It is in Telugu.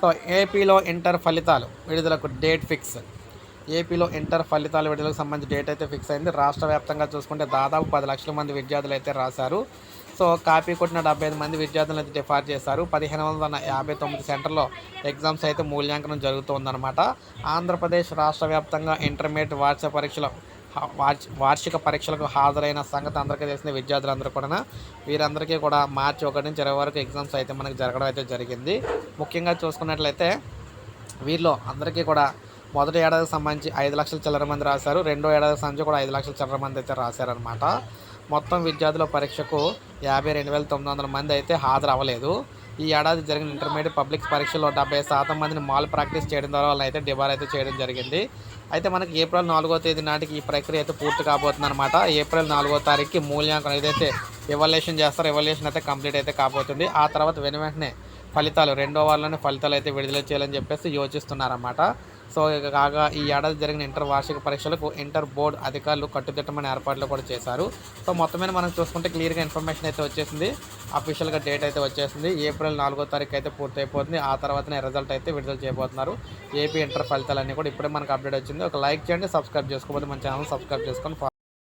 సో ఏపీలో ఇంటర్ ఫలితాలు విడుదలకు డేట్ ఫిక్స్. ఏపీలో ఇంటర్ ఫలితాల విడుదలకు సంబంధించి డేట్ అయితే ఫిక్స్ అయింది. రాష్ట్ర వ్యాప్తంగా చూసుకుంటే దాదాపు పది లక్షల మంది విద్యార్థులు అయితే రాశారు. సో కాపీ కొట్టిన డెబ్బై ఐదు మంది విద్యార్థులను అయితే డిఫార్ చేశారు. పదిహేను వందల యాభై తొమ్మిది సెంటర్లో ఎగ్జామ్స్ అయితే మూల్యాంకనం జరుగుతుందన్నమాట. ఆంధ్రప్రదేశ్ రాష్ట్ర వ్యాప్తంగా ఇంటర్మీడియట్ వార్షిక పరీక్షలు వార్షిక పరీక్షలకు హాజరైన సంగతి అందరికీ తెలిసిన విద్యార్థులందరూ కూడా వీరందరికీ కూడా మార్చి ఒకటి నుంచి ఇరవై వరకు ఎగ్జామ్స్ అయితే మనకి జరగడం అయితే జరిగింది. ముఖ్యంగా చూసుకున్నట్లయితే వీరిలో అందరికీ కూడా మొదటి ఏడాదికి సంబంధించి ఐదు లక్షల చిల్లర మంది రాశారు. రెండో ఏడాదికి సంబంధించి కూడా ఐదు లక్షల చిల్లర మంది అయితే రాశారనమాట మొత్తం విద్యార్థుల పరీక్షకు యాభై రెండు వేల తొమ్మిది వందల మంది అయితే హాజరు అవ్వలేదు ఈ ఏడాది జరిగిన ఇంటర్మీడియట్ పబ్లిక్ పరీక్షలో డెబ్బై శాతం మందిని మాల్ ప్రాక్టీస్ చేయడం ద్వారా వాళ్ళని అయితే డిబార్ అయితే చేయడం జరిగింది. అయితే మనకి ఏప్రిల్ నాలుగో తేదీ నాటికి ఈ ప్రక్రియ అయితే పూర్తి కాబోతుంది అనమాట ఏప్రిల్ నాలుగో తారీఖుకి మూల్యాంకనం ఏదైతే ఎవాల్యుయేషన్ చేస్తారో ఎవాల్యుయేషన్ అయితే కంప్లీట్ అయితే కాబోతుంది. ఆ తర్వాత వెను వెంటనే ఫలితాలు రెండో వారంలోనే ఫలితాలు అయితే విడుదల చేయాలని చెప్పేసి యోచిస్తున్నారన్నమాట. సో ఇక కాగా ఈ ఏడాది జరిగిన ఇంటర్ వార్షిక పరీక్షలకు ఇంటర్ బోర్డు అధికారులు కట్టుదిట్టమైన ఏర్పాట్లు కూడా చేశారు. సో మొత్తం మీద మనం చూసుకుంటే క్లియర్గా ఇన్ఫర్మేషన్ అయితే వచ్చేసింది. అఫీషియల్గా డేట్ అయితే వచ్చేసింది. ఏప్రిల్ నాలుగో తారీఖు అయితే పూర్తయిపోతుంది. ఆ తర్వాతనే రిజల్ట్ అయితే విడుదల చేయబోతున్నారు. ఏపీ ఇంటర్ ఫలితాలన్నీ కూడా ఇప్పుడే మనకు అప్డేట్ వచ్చింది. ఒక లైక్ చేయండి సబ్స్క్రైబ్ చేసుకోకపోతే మన ఛానల్ సబ్స్క్రైబ్ చేసుకొని